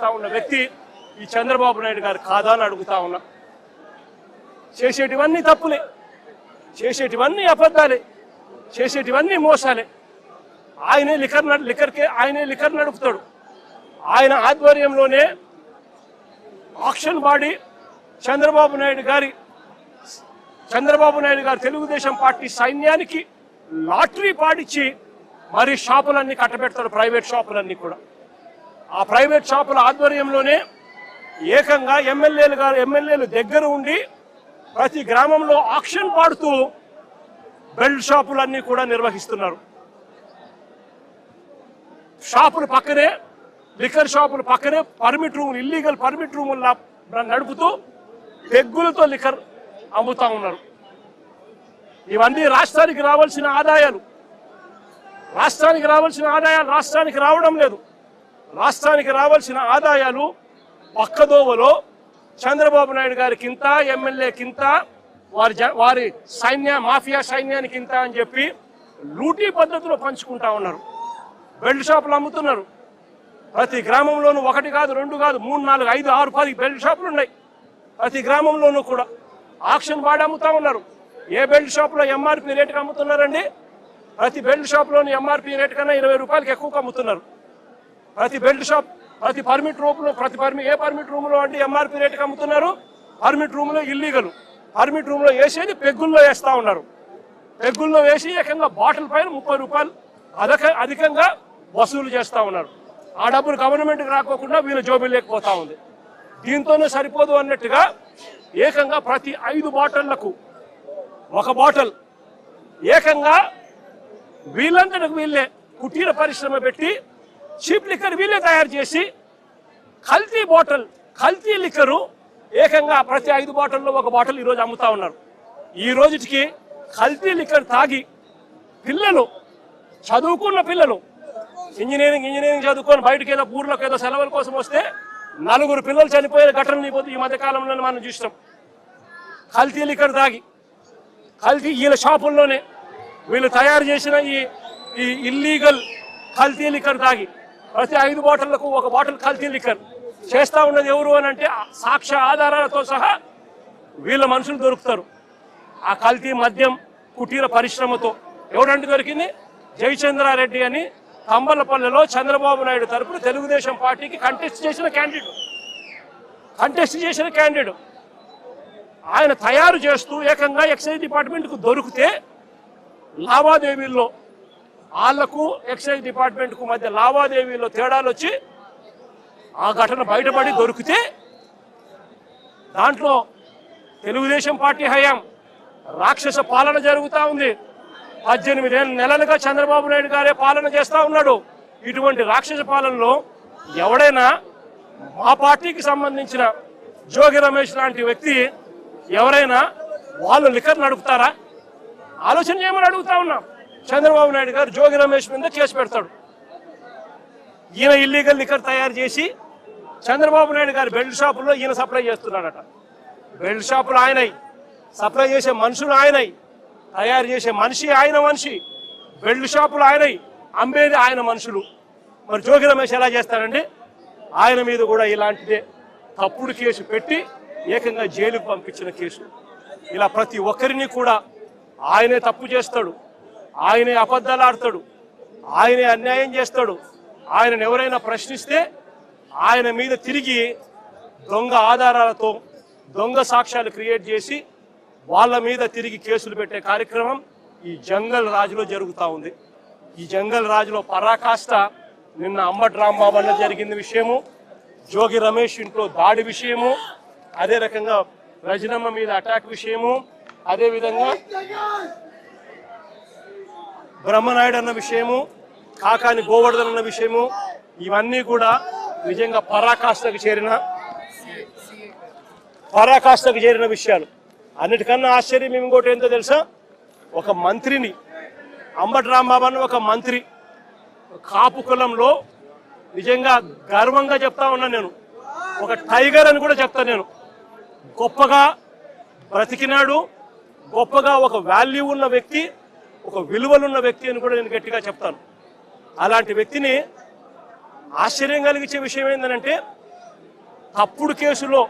చేస్తా ఉన్న వ్యక్తి ఈ చంద్రబాబు నాయుడు గారు కాదా అని అడుగుతా ఉన్నా. చేసేటివన్నీ తప్పులే. చేసేటివన్నీ అబద్ధాలే. చేసేటివన్నీ మోసాలే. ఆయనే లిఖర్ లిఖర్కే ఆయనే లిఖర్ నడుపుతాడు. ఆయన ఆధ్వర్యంలోనే ఆక్షన్ బాడీ చంద్రబాబు నాయుడు గారి చంద్రబాబు నాయుడు గారు తెలుగుదేశం పార్టీ సైన్యానికి లాటరీ పాడిచ్చి మరి షాపులన్నీ కట్టబెడతాడు ప్రైవేట్ షాపులన్నీ కూడా. ఆ ప్రైవేట్ షాపుల ఆధ్వర్యంలోనే ఏకంగా ఎమ్మెల్యేలు గారు ఎమ్మెల్యేలు దగ్గర ఉండి ప్రతి గ్రామంలో ఆక్షన్ పాడుతూ బెల్ట్ షాపులన్నీ కూడా నిర్వహిస్తున్నారు. షాపుల పక్కనే లిక్కర్ షాపుల పక్కనే పర్మిట్ రూమ్ ఇల్లీగల్ పర్మిట్ రూములు నడుపుతూ పెగ్గులతో లిక్కర్ అమ్ముతా ఉన్నారు. ఇవన్నీ రాష్ట్రానికి రావాల్సిన ఆదాయాలు. రాష్ట్రానికి రావాల్సిన ఆదాయాలు రాష్ట్రానికి రావడం లేదు. రాష్ట్రానికి రావాల్సిన ఆదాయాలు పక్కదోవలో చంద్రబాబు నాయుడు గారి కింత ఎమ్మెల్యే కింత వారి జ- వారి సైన్య మాఫియా సైన్యానికి ఇంత అని చెప్పి లూటీ పద్ధతిలో పంచుకుంటా ఉన్నారు. బెల్ట్ షాపులు అమ్ముతున్నారు. ప్రతి గ్రామంలోనూ ఒకటి కాదు రెండు కాదు మూడు నాలుగు ఐదు ఆరు పది బెల్ట్ షాపులు ఉన్నాయి. ప్రతి గ్రామంలోనూ కూడా ఆక్షన్ వాడి అమ్ముతా ఉన్నారు. ఏ బెల్ట్ షాపులో ఎంఆర్పి రేటుకి అమ్ముతున్నారండి? ప్రతి బెల్ట్ షాప్లోని ఎంఆర్పి రేట్ కన్నా ఇరవై రూపాయలకి ఎక్కువగా అమ్ముతున్నారు. ప్రతి బెల్ట్ షాప్ ప్రతి పర్మిట్ రూమ్లో ప్రతి పర్మి ఏ పర్మిట్ రూమ్లో అంటే ఎంఆర్పి రేటుకి అమ్ముతున్నారు పర్మిట్ రూమ్లో ఇల్లీగల్ పర్మిట్ రూమ్లో వేసేది పెగ్గుల్లో వేస్తూ ఉన్నారు. పెగ్గుల్లో వేసి ఏకంగా బాటిల్ పైన ముప్పై రూపాయలు అధిక అధికంగా వసూలు చేస్తూ ఉన్నారు. ఆ డబ్బులు గవర్నమెంట్కి రాకోకుండా వీళ్ళ జోబిల్ లేకపోతా ఉంది. దీంతోనే సరిపోదు అన్నట్టుగా ఏకంగా ప్రతి ఐదు బాటిళ్ళకు ఒక బాటిల్. ఏకంగా వీళ్ళంతటికి వీళ్ళే కుటీర పరిశ్రమ పెట్టి చీప్ లిక్కర్ వీళ్ళే తయారు చేసి కల్తీ బాటిల్ కల్తీ లిక్కరు ఏకంగా ప్రతి ఐదు బాటిల్లో ఒక బాటిల్ ఈరోజు అమ్ముతా ఉన్నారు. ఈ రోజుకి కల్తీ లిక్కర్ తాగి పిల్లలు చదువుకున్న పిల్లలు ఇంజనీరింగ్ ఇంజనీరింగ్ చదువుకొని బయటకు ఏదో ఊర్లోకి ఏదో సెలవుల కోసం వస్తే నలుగురు పిల్లలు చనిపోయిన ఘటనలు ఈ ఈ మధ్య కాలంలో మనం చూసినాం. కల్తీ లిక్కర్ తాగి కల్తీ వీళ్ళ షాపుల్లోనే వీళ్ళు తయారు చేసిన ఈ ఈ ఇల్లీగల్ కల్తీ లిక్కర్ తాగి ప్రతి ఐదు బాటిళ్ళకు ఒక బాటిల్ కల్తీ లిక్కర్. చేస్తా ఉన్నది ఎవరు అని అంటే సాక్ష్య ఆధారాలతో సహా వీళ్ళ మనుషులు దొరుకుతారు. ఆ కల్తీ మద్యం కుటీర పరిశ్రమతో. ఎవరంటే దొరికింది? జయచంద్రారెడ్డి అని కంబలపల్లెలో చంద్రబాబు నాయుడు తరపున తెలుగుదేశం పార్టీకి కంటెస్ట్ చేసిన క్యాండిడేట్ కంటెస్ట్ చేసిన క్యాండిడేట్ ఆయన తయారు చేస్తూ ఏకంగా ఎక్సైజ్ డిపార్ట్మెంట్కు దొరికితే లావాదేవీల్లో వాళ్ళకు ఎక్సైజ్ డిపార్ట్మెంట్కు మధ్య లావాదేవీల్లో తేడాలు వచ్చి ఆ ఘటన బయటపడి దొరికితే దాంట్లో తెలుగుదేశం పార్టీ హయాం రాక్షస పాలన జరుగుతూ ఉంది. పద్దెనిమిది నెలలుగా చంద్రబాబు నాయుడు గారే పాలన చేస్తూ ఉన్నాడు. ఇటువంటి రాక్షస పాలనలో ఎవడైనా మా పార్టీకి సంబంధించిన జోగి రమేష్ లాంటి వ్యక్తి ఎవరైనా వాళ్ళు లిఖర్ నడుపుతారా ఆలోచన చేయమని అడుగుతా ఉన్నాం. చంద్రబాబు నాయుడు గారు జోగి రమేష్ మీద కేసు పెడతాడు. ఈయన ఇల్లీగల్ లిక్కర్ తయారు చేసి చంద్రబాబు నాయుడు గారి బెల్ట్ షాపుల్లో ఈయన సప్లై చేస్తున్నాడట. బెల్ట్ షాపులు ఆయనై. సప్లై చేసే మనుషులు ఆయనై. తయారు చేసే మనిషి ఆయన మనిషి. బెల్ట్ షాపులు ఆయనై. అమ్మేది ఆయన మనుషులు. మరి జోగి రమేష్ ఎలా చేస్తాడండి? ఆయన మీద కూడా ఇలాంటిదే తప్పుడు కేసు పెట్టి ఏకంగా జైలుకు పంపించిన కేసు. ఇలా ప్రతి ఒక్కరిని కూడా ఆయనే తప్పు చేస్తాడు. ఆయనే అబద్ధాలు ఆడతాడు. ఆయనే అన్యాయం చేస్తాడు. ఆయనను ఎవరైనా ప్రశ్నిస్తే ఆయన మీద తిరిగి దొంగ ఆధారాలతో దొంగ సాక్ష్యాలు క్రియేట్ చేసి వాళ్ళ మీద తిరిగి కేసులు పెట్టే కార్యక్రమం ఈ జంగల్ రాజులో జరుగుతూ ఉంది. ఈ జంగల్ రాజులో పరాకాష్ట నిన్న అంబటి రాంబాబు అన్న జరిగిన విషయము జోగి రమేష్ ఇంట్లో దాడి విషయము అదే రకంగా రజనమ్మ మీద అటాక్ విషయము అదేవిధంగా బ్రహ్మనాయుడు అన్న విషయము కాకాని గోవర్ధన్ అన్న విషయము ఇవన్నీ కూడా నిజంగా పరాకాష్ఠకు చేరిన పరాకాష్ఠకు చేరిన విషయాలు. అన్నిటికన్నా ఆశ్చర్యం ఇంకోటి ఏంటో తెలుసా? ఒక మంత్రిని అంబటి రాంబాబు అన్న ఒక మంత్రి కాపు కులంలో నిజంగా గర్వంగా చెప్తా ఉన్నా నేను. ఒక టైగర్ అని కూడా చెప్తా నేను. గొప్పగా బ్రతికినాడు గొప్పగా ఒక వాల్యూ ఉన్న వ్యక్తి ఒక విలువలున్న వ్యక్తి అని కూడా నేను గట్టిగా చెప్తాను. అలాంటి వ్యక్తిని ఆశ్చర్యం కలిగించే విషయం ఏంటంటే తప్పుడు కేసులో